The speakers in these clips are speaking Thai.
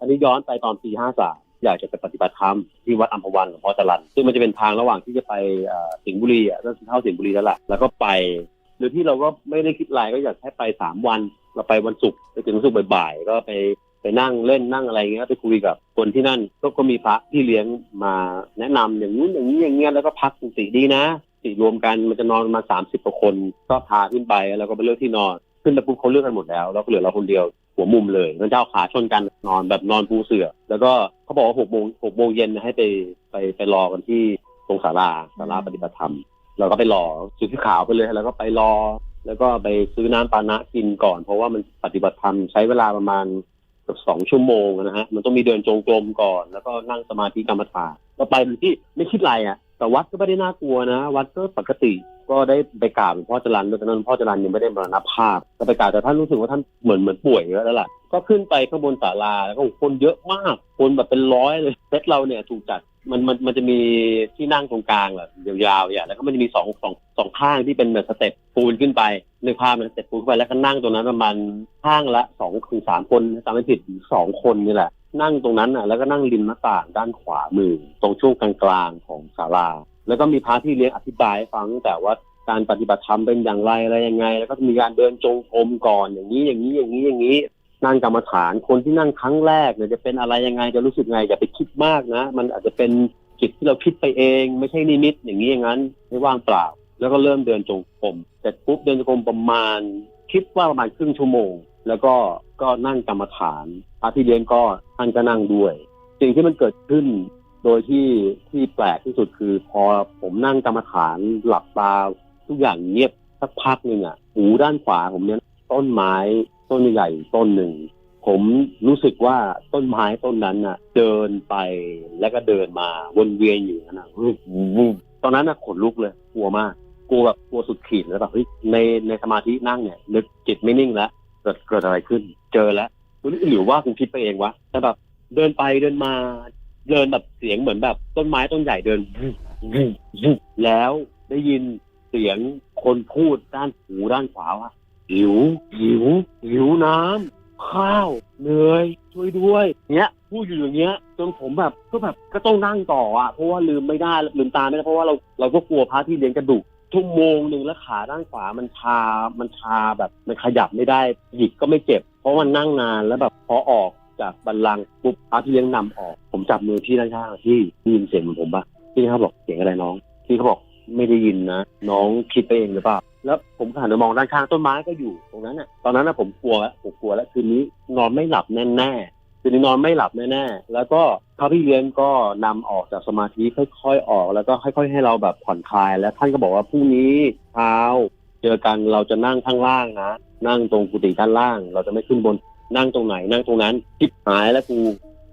อันนี้ย้อนไปตอนปีห้าสามอยากจะไปปฏิบัติธรรมที่วัดอัมพวันหลวงพ่อจรันซึ่งมันจะเป็นทางระหว่างที่จะไปสิงห์บุรีอะก็เข้าสิงห์บุรีแล้วล่ะแล้วก็ไปโดยที่เราก็ไม่ได้คิดอะไรก็อยากแค่ไปสามวันเราไปวันศุกร์ไปถึงวันศุกร์บ่ายๆก็ไปไปนั่งเล่นนั่งอะไรเงี้ยไปคุยกับคนที่นั่นก็ก็มีพระที่เลี้ยงมาแนะนำอย่างนู้นอย่างนี้อย่างเงี้ยแล้วก็พักกุฏิดีนะกุฏิรวมกันมันจะนอนมาสามสิบกว่าคนก็พาขึ้นไปแล้วก็ไปเลือกที่นอน ขึ้นไปปุ๊บเขาเลือกกันหมดแล้วแล้วก็เหลือเราคนเดียว หัวมุมเลยมันจะเอาขาชนกันนอนแบบนอนปูเสือแล้วก็เขาบอกว่าหกโมงหกโมงเย็นให้ไปไปไปรอกันที่ตรงศาลาศาลาปฏิบัติธรรมเราก็ไปรอชุดสีขาวไปเลยแล้วก็ไปรอ แล้วก็ไปซื้อน้ำปานะกินก่อน เพราะว่ามันปฏิบัติธรรมใช้เวลาประมาณเกือบสองชั่วโมงนะฮะมันต้องมีเดินจงกรมก่อน แล้วก็นั่งสมาธิกรรมฐานก็ไปโดยที่ไม่คิดอะไรอะ แต่วัดก็ไม่ได้น่ากลัวนะ วัดก็ปกติก็ได้ไปกราบหลวงพ่อจรันด้วยตอนนั้นพ่อจรันยังไม่ได้มรณภาพก็ไปกราบแต่ท่านรู้สึกว่าท่านเหมือนเหมือนป่วยแล้วล่ะก็ขึ้นไปข้างบนศาลาแล้วก็คนเยอะมาก คนแบบเป็นร้อยเลยเซตเราเนี่ยถูกจัดมันมันมันจะมีที่นั่งตรงกลางแบบยาวๆอย่างแล้วก็มันจะมีสองสองสองข้างที่เป็นแบบสเต็ปปูนขึ้นไปในภาพนสเต็ปปูนขึ้นไปแล้วก็นั่งตรงนั้นประมาณข้างละสองถึงสามคนจำไม่ผิดสองคนนี่แหละ นั่งตรงนั้นอะแล้วก็นั่งริมหน้าต่างด้านขวามือ ตรงช่วงกลางๆของ ศาลา แล้วก็มีพระที่เลี้ยงอธิบายให้ฟังตั้งแต่ว่าการปฏิบัติธรรมเป็นอย่างไรอะไรยังไง แล้วก็มีการเดินจงกรมก่อนอย่างนี้อย่างนี้อย่างนี้อย่างนี้นั่งกรรมฐานคนที่นั่งครั้งแรกเนี่ยจะเป็นอะไรยังไงจะรู้สึกไงอย่าไปคิดมากนะ มันอาจจะเป็นจิตที่เราคิดไปเอง ไม่ใช่นิมิตอย่างนี้อย่างนั้นไม่ว่างเปล่า แล้วก็เริ่มเดินจงกรมเสร็จปุ๊บเดินจงกรมประมาณ คิดว่าประมาณครึ่งชั่วโมง แล้วก็ก็นั่งกรรมฐานพระที่เลี้ยงก็ท่านก็นั่งด้วย สิ่งที่มันเกิดขึ้น โดยที่ที่แปลกที่สุดคือพอผมนั่งกรรมฐานหลับตาทุกอย่างเงียบสักพักหนึ่งอะหูด้านขวาผมเนี่ยต้นไม้ต้นใหญ่ต้นหนึ่ง ผมรู้สึกว่าต้นไม้ต้นนั้นน่ะ เดินไปแล้วก็เดินมาวนเวียนอยู่นั่นน่ะตอนนั้นน่ะขนลุกเลยกลัวมากกลัวแบบกลัวสุดขีดแล้วแบบเฮ้ยในในสมาธินั่งเนี่ยนึกจิตไม่นิ่งแล้วเกิดเกิดอะไรขึ้น เจอแล้วหรือว่าคุณคิดไปเองวะแต่แบบเดินไปเดินมา เดินแบบเสียงเหมือนแบบต้นไม้ต้นใหญ่เดิน แล้วได้ยินเสียงคนพูดด้านหูด้านขวาว่าหิวหิวหิวน้ำข้าวเหนื่อยช่วยด้วยเนี้ยพูดอยู่อย่างเงี้ยจนผมแบบก็แบบก็ต้องนั่งต่ออะเพราะว่าลืมไม่ได้ลืมตาไม่ได้เพราะว่าเราเราก็กลัวพระที่เลี้ยงกระดูกชั่วโมงหนึ่งแล้วขาด้านขวามันชา มันชาแบบมันขยับไม่ได้หยิกก็ไม่เจ็บ เพราะมันนั่งนานแล้วแบบพอออก จากบัลลังก์ปุ๊บพระที่เลี้ยงนำออก ผมจับมือพี่ด้านข้างที่ได้ยินเสียงเหมือนผมปะพี่เขาบอกเสียงอะไรน้อง พี่เขาบอกไม่ได้ยินนะ น้องคิดไปเองหรือเปล่า แล้วผมก็หันไปมองด้านข้างต้นไม้ก็อยู่ตรงนั้นน่ะ ตอนนั้นน่ะผมกลัวแล้วผมกลัวแล้วคืนนี้นอนไม่หลับแน่ๆคืนนี้นอนไม่หลับแน่ๆแล้วก็พระพี่เลี้ยงก็นำออกจากสมาธิค่อยๆออก แล้วก็ค่อย ๆ ให้เราแบบผ่อนคลาย แล้วท่านก็บอกว่าพรุ่งนี้เช้าเจอกันเราจะนั่งข้างล่างนะนั่งตรงกุฏิด้านล่าง เราจะไม่ขึ้นบน นั่งตรงไหนนั่งตรงนั้นทิบหายแล้วกู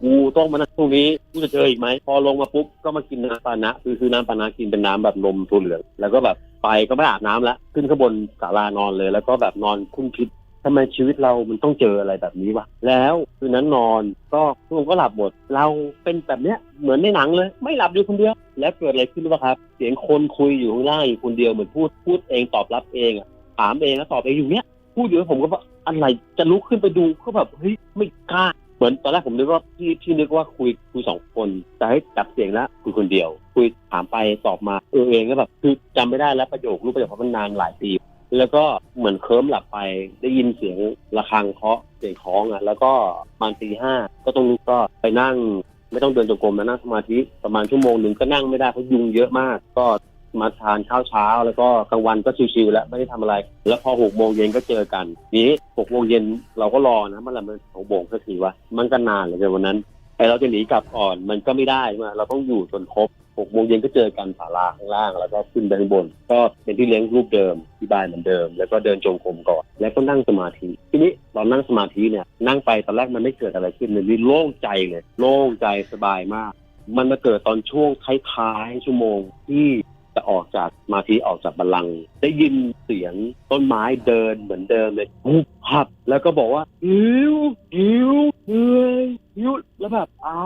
กูต้องมานั่งตรงนี้กูจะเจออีกไหมพอลงมาปุ๊บก็มากินน้ำปานะ คือคือน้ำปานะกินเป็นน้ำแบบนมถั่วเหลืองแล้วก็แบบไปก็ไม่อาบน้ำแล้วขึ้นข้างบนศาลานอนเลย แล้วก็แบบนอนคุ้นคิดทำไมชีวิตเรามันต้องเจออะไรแบบนี้วะ แล้วคืนนั้นนอนก็ทุกคนก็หลับหมด เราเป็นแบบเนี้ยเหมือนในหนังเลย ไม่หลับอยู่คนเดียว แล้วเกิดอะไรขึ้นรู้ปะครับ เสียงคนคุยอยู่ข้างล่างอยู่คนเดียวเหมือนพูดพูดเองตอบรับเองอะถามเองแล้วตอบเองอยู่เนี้ยพูดอยู่แล้วผมก็ อะไรจะลุกขึ้นไปดูก็แบบเฮ้ยไม่กล้า เหมือนตอนแรกผมนึกว่าที่ที่นึกว่าคุยคุยสองคนแต่ให้จับเสียงแล้วคุยคนเดียว คุยถามไปตอบมาเออเองก็แบบคือจำไม่ได้แล้วประโยครู้ประโยคเพราะมันนานหลายปีแล้วก็เหมือนเคลิ้มหลับไปได้ยินเสียงระฆังเคาะเสียงคล้องอะ แล้วก็ประมาณตีห้าก็ต้องลุกก็ไปนั่ง ไม่ต้องเดินจงกรมนะนั่งสมาธิประมาณชั่วโมงหนึ่งก็นั่งไม่ได้เพราะยุงเยอะมาก ก็ มาทานข้าวเช้า แล้วก็กลางวันก็ชิวๆแล้วไม่ได้ทำอะไร แล้วพอหกโมงเย็นก็เจอกันนี้หกโมงเย็นเราก็รอนะเมื่อไหร่มันของโบงสักทีวะมันก็นานเลยวันนั้นไอเราจะหนีกลับก่อนมันก็ไม่ได้ใช่ไหมเราต้องอยู่จนครบหกโมงเย็นก็เจอกันศาลาข้างล่าง แล้วก็ขึ้นไปข้างบน ก็เป็นที่เลี้ยงรูปเดิมที่บ้านเหมือนเดิม แล้วก็เดินจงกรมก่อน แล้วก็นั่งสมาธิ ทีนี้ตอนนั่งสมาธิเนี่ยนั่งไปตอนแรกมันไม่เกิดอะไรขึ้นเลยโล่งใจเลย โล่งใจสบายมาก มันมาเกิดตอนช่วงท้ายๆชั่วโมงที่ จะออกจากสมาธิออกจากบัลลังก์ได้ยินเสียงต้นไม้เดินเหมือนเดิมเลยปุ๊บพับ แล้วก็บอกว่าหิวหิวเหนื่อยหิวแล้วแบบเอ้า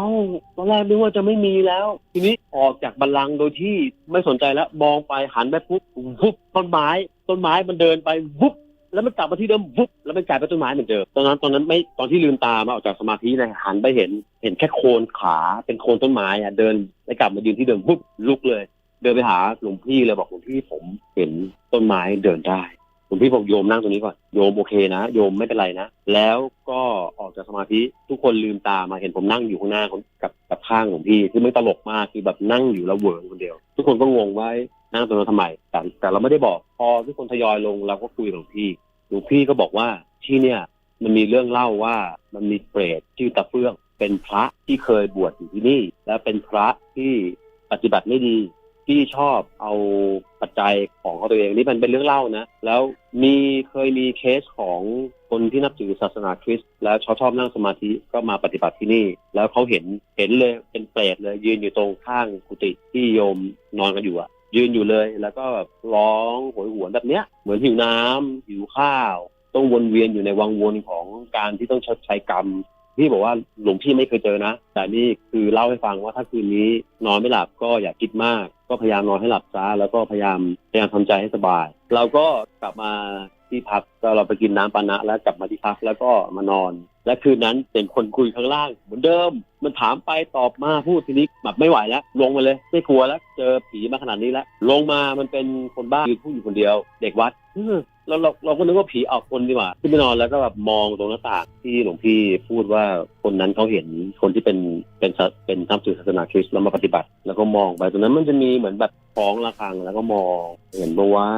ตอนแรกนึกว่าจะไม่มีแล้ว ทีนี้ออกจากบัลลังก์โดยที่ไม่สนใจแล้วมองไปหันไปปุ๊บปุ๊บต้นไม้ ต้นไม้มันเดินไปปุ๊บแล้วมันกลับมาที่เดิมวุบแล้วมันกลายเป็นต้นไม้เหมือนเดิมตอนนั้นตอนนั้นไม่ตอนที่ลืมตามาออกจากสมาธิเนะหันไปเห็นเห็นแค่โคนขาเป็นโคนต้นไม้อะเดินแล้วกลับมายืนที่เดิมวุบลุกเลย เดินไปหาหลวงพี่เลยบอกหลวงพี่ผมเห็นต้นไม้เดินได้หลวงพี่บอกโยมนั่งตรงนี้ก่อนโยมโอเคนะ โยมไม่เป็นไรนะ แล้วก็ออกจากสมาธิทุกคนลืมตามาเห็นผมนั่งอยู่ข้างหน้ากับกับข้างหลวงพี่คือไม่ตลกมากคือแบบนั่งอยู่แล้วเวิร์คนเดียว ทุกคนก็งงว่านั่งตรงนั้นทำไมแต่แต่เราไม่ได้บอกพอทุกคนทยอยลงเราก็คุยกับหลวงพี่หลวงพี่ก็บอกว่าที่เนี่ยมันมีเรื่องเล่าว่ามันมีเปรตชื่อตะเฟื่อง เป็นพระที่เคยบวชอยู่ที่นี่ และเป็นพระที่ปฏิบัติไม่ดี ที่ชอบเอาปัจจัยของเขาตัวเองนี่มันเป็นเรื่องเล่านะ แล้วมีเคยมีเคสของคนที่นับถือศาสนาคริสต์แล้วชอบชอบนั่งสมาธิก็มาปฏิบัติที่นี่ แล้วเขาเห็นเห็นเลยเป็นเปรตเลยยืนอยู่ตรงข้างกุฏิที่โยมนอนกันอยู่อะยืนอยู่เลยแล้วก็แบบร้องโหยหวนแบบเนี้ย เหมือนหิวน้ำหิวข้าว ต้องวนเวียนอยู่ในวังวนของการที่ต้องชดใช้กรรม พี่บอกว่าหลวงพี่ไม่เคยเจอนะ แต่นี่คือเล่าให้ฟังว่าถ้าคืนนี้นอนไม่หลับก็อย่าคิดมาก ก็พยายามนอนให้หลับซะแล้วก็พยายามพยายามทำใจให้สบาย เราก็กลับมาที่พักเราไปกินน้ำปานะแล้วกลับมาที่พักแล้วก็มานอน และคืนนั้นเป็นคนคุยข้างล่างเหมือนเดิม มันถามไปตอบมาพูดทีนี้แบบไม่ไหวแล้วลงมาเลยไม่กลัวแล้วเจอผีมาขนาดนี้แล้วลงมามันเป็นคนบ้ายืนพูดอยู่คนเดียว เด็กวัด เราเราเราก็นึกว่าผีออกคนดีกว่าขึ้นไปนอนแล้วก็แบบมองตรงหน้าต่างที่หลวงพี่พูดว่าคนนั้นเขาเห็นคนที่เป็นเป็นเป็นนับถือศาสนาคริสต์แล้วมาปฏิบัติ แล้วก็มองไปตรงนั้นมันจะมีเหมือนแบบฟ้องระฆังแล้วก็มองเห็นบอกว่า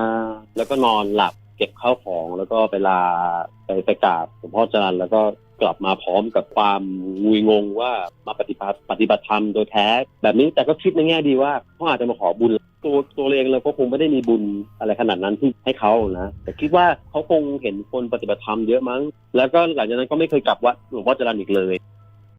แล้วก็นอนหลับเก็บข้าวของแล้วก็ไปลาไปไปกราบหลวงพ่อจรันแล้วก็กลับมาพร้อมกับความงุยงงว่ามาปฏิบัติปฏิบัติธรรมโดยแท้ แบบนี้แต่ก็คิดในแง่ดีว่าเขาอาจจะมาขอบุญ ตัวตัวเองเราก็คงไม่ได้มีบุญอะไรขนาดนั้นที่ให้เขานะแต่คิดว่าเขาคงเห็นคนปฏิบัติธรรมเยอะมั้ง แล้วก็หลังจากนั้นก็ไม่เคยกลับวัดหลวงพ่อจรันอีกเลย